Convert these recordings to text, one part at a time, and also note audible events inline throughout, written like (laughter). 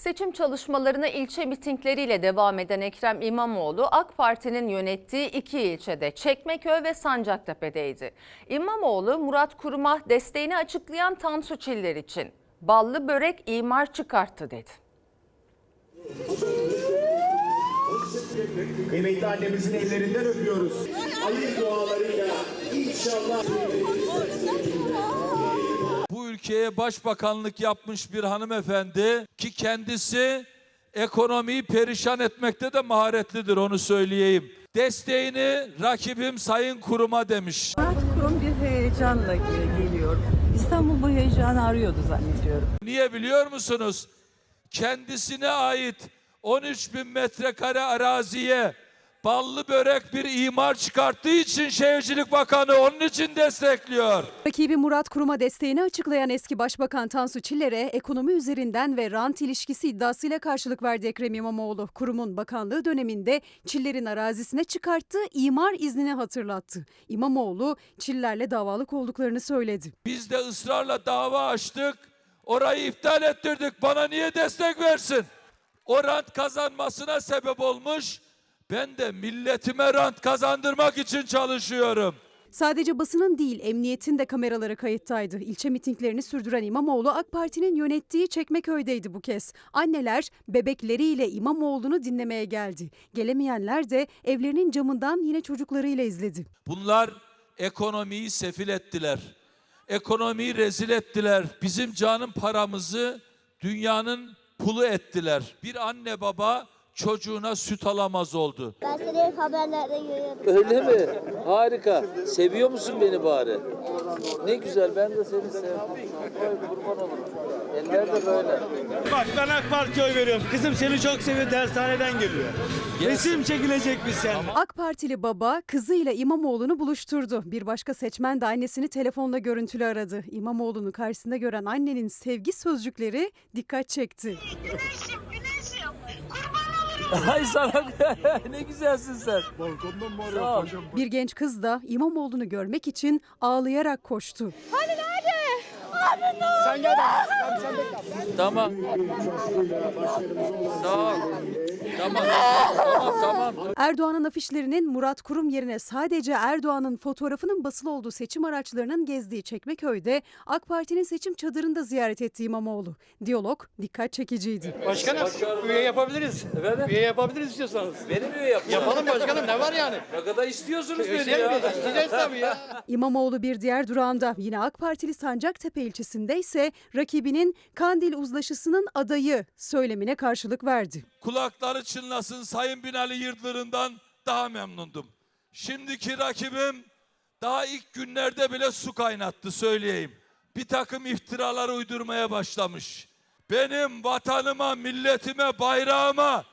Seçim çalışmalarına ilçe mitingleriyle devam eden Ekrem İmamoğlu, AK Parti'nin yönettiği iki ilçede Çekmeköy ve Sancaktepe'deydi. İmamoğlu, Murat Kurum'a desteğini açıklayan Tansu Çiller için ballı börek imar çıkarttı dedi. Kıymetli annemizin ellerinden öpüyoruz. Hayır dualarıyla inşallah Ülkeye başbakanlık yapmış bir hanımefendi ki kendisi ekonomiyi perişan etmekte de maharetlidir onu söyleyeyim. Desteğini rakibim Sayın Kurum'a demiş. Murat Kurum bir heyecanla geliyor. İstanbul bu heyecanı arıyordu zannediyorum. Niye biliyor musunuz? Kendisine ait 13 bin metrekare araziye ballı börek bir imar çıkarttığı için Şehircilik Bakanı onun için destekliyor. Rakibi Murat Kurum'a desteğini açıklayan eski Başbakan Tansu Çiller'e ekonomi üzerinden ve rant ilişkisi iddiasıyla karşılık verdi Ekrem İmamoğlu. Kurumun bakanlığı döneminde Çiller'in arazisine çıkarttığı imar iznini hatırlattı. İmamoğlu Çiller'le davalık olduklarını söyledi. Biz de ısrarla dava açtık. Orayı iptal ettirdik. Bana niye destek versin? O rant kazanmasına sebep olmuş. Ben de milletime rant kazandırmak için çalışıyorum. Sadece basının değil emniyetin de kameraları kayıttaydı. İlçe mitinglerini sürdüren İmamoğlu AK Parti'nin yönettiği Çekmeköy'deydi bu kez. Anneler bebekleriyle İmamoğlu'nu dinlemeye geldi. Gelemeyenler de evlerinin camından yine çocuklarıyla izledi. Bunlar ekonomiyi sefil ettiler. Ekonomiyi rezil ettiler. Bizim canım paramızı dünyanın pulu ettiler. Bir anne baba çocuğuna süt alamaz oldu. Ben seni hep haberlerde görüyorum. Öyle mi? Harika. Seviyor musun beni bari? Ne güzel ben de seni seviyorum. Oy kurban olurum. Eller de böyle. Bak ben AK Parti'ye oy veriyorum. Kızım seni çok seviyor dershaneden geliyor. Resim çekilecek biz seninle. AK Partili baba kızıyla İmamoğlu'nu buluşturdu. Bir başka seçmen de annesini telefonla görüntülü aradı. İmamoğlu'nu karşısında gören annenin sevgi sözcükleri dikkat çekti. Güneşim, güneşim. Kurban olurum. (laughs) Ay sana (laughs) ne güzelsin sen. Sağ ol. Bir genç kız da İmamoğlu'nu görmek için ağlayarak koştu. Tamam. Sağ ol. Tamam. Tamam tamam. Erdoğan'ın afişlerinin Murat Kurum yerine sadece Erdoğan'ın fotoğrafının basılı olduğu seçim araçlarının gezdiği Çekmeköy'de AK Parti'nin seçim çadırında ziyaret ettiği İmamoğlu. Diyalog dikkat çekiciydi. Başkanım üye yapabiliriz. Efendim? Üye yapabiliriz istiyorsanız. Beni mi yapıyorsun? Yapalım başkanım ne var yani? Ne kadar istiyorsunuz beni Şey ya? İsteyeceğiz tabii ya. İmamoğlu bir diğer durağında yine AK Partili Sancaktepe ilçesinde ise rakibinin Kandil uzlaşısının adayı söylemine karşılık verdi. Kulakları çınlasın Sayın Binali Yıldırım'dan daha memnundum. Şimdiki rakibim daha ilk günlerde bile su kaynattı söyleyeyim. Bir takım iftiralar uydurmaya başlamış. Benim vatanıma, milletime, bayrağıma,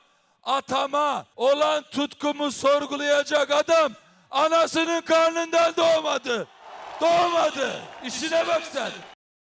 atama olan tutkumu sorgulayacak adam anasının karnından doğmadı. Doğmadı. İşine bak sen.